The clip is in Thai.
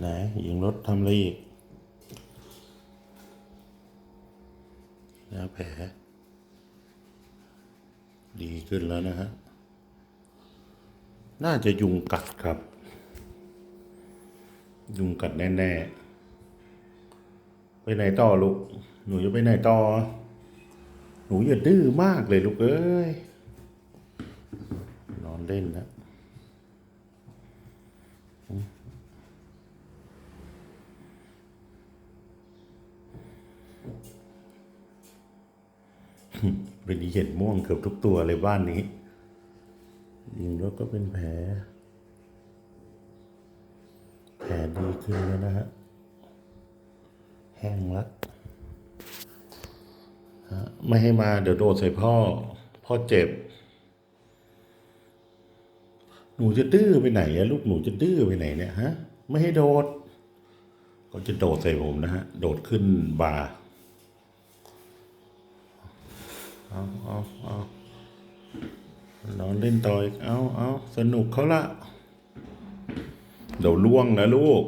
ไหนหญิงรถทำอะไรอีกแล้วแผลดีขึ้นแล้วนะฮะ น่าจะยุงกัดครับ ยุงกัดแน่ ๆ ไปไหนต่อลูก หนูจะไปไหนต่อ หนูอย่าดื้อมากเลยลูกเอ้ย นอนเล่นนะ เป็นเห็นม่วงเกือบทุกตัวเลยบ้านนี้ยิงแล้วก็เป็นแผล แผลดีขึ้นแล้วนะฮะ แห้งแล้วฮะไม่ให้มาเดี๋ยวโดดใส่พ่อ พ่อเจ็บ หนูจะดื้อไปไหนอะลูกหนูจะดื้อไปไหนเนี่ยฮะ ไม่ให้โดด ก็จะโดดใส่ผมนะฮะ โดดขึ้นบ่า เอาเอาเอานอนเล่นต่ออีกเอาเอาสนุกเขาละเดี๋ยวล่วงนะลูก